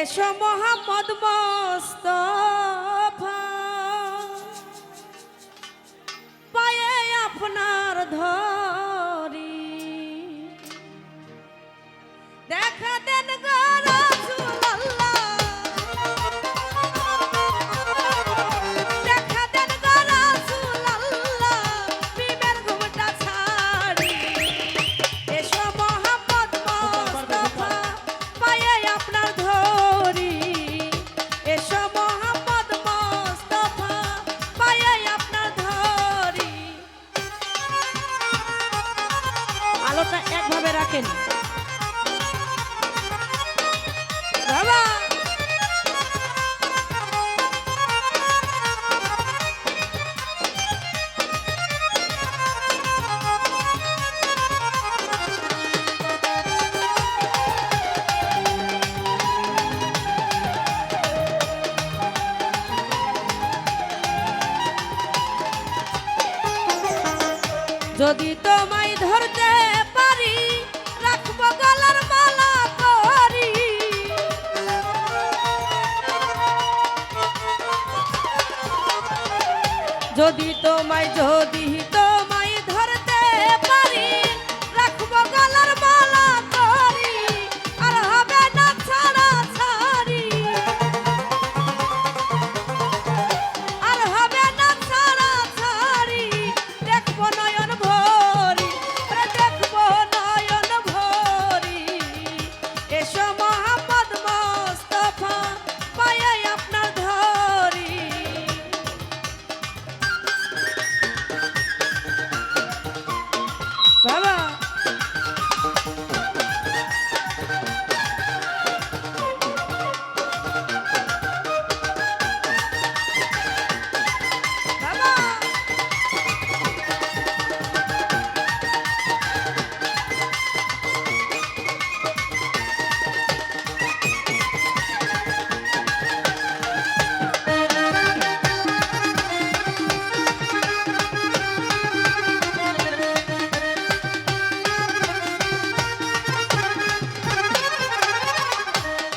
এসো মোহাম্মদ মস্তফা। পায়ে আপনার ধর বাবা। যদি তোমায় ধরতে পারি যদি তোমায় যদি তো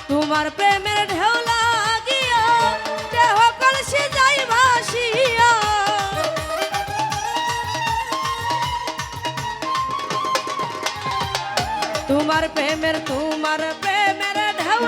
তোমার প্রেমের ঢেউ লাগিয়া দেহ কলসি যাই ভাসিয়া। তোমার প্রেমের তোমার প্রেমের ঢেউ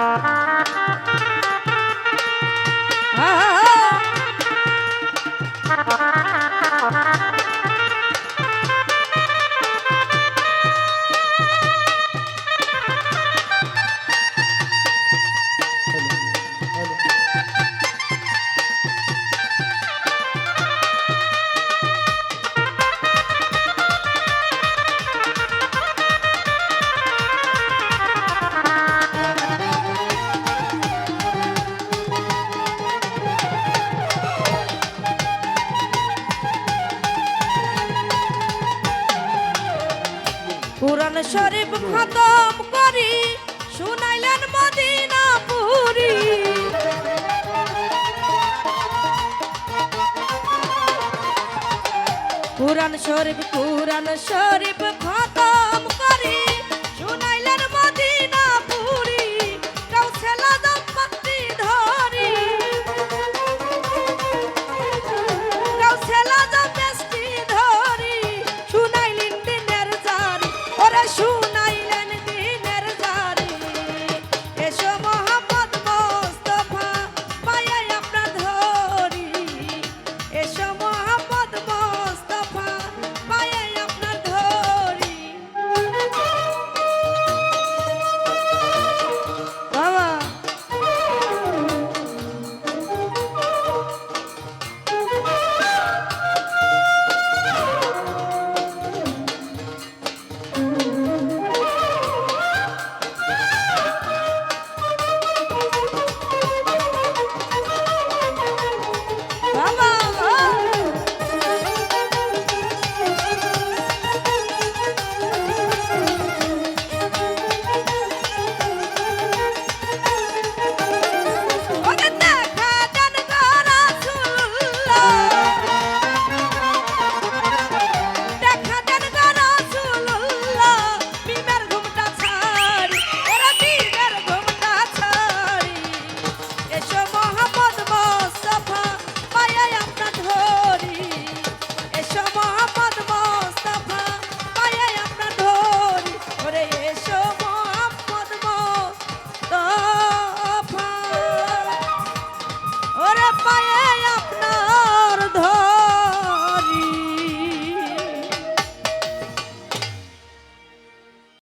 Ah, ah, ah. খতম করি শুনাইলেন মদিনা পুরি কুরআন শরীফ কুরআন শরীফ খতম করি।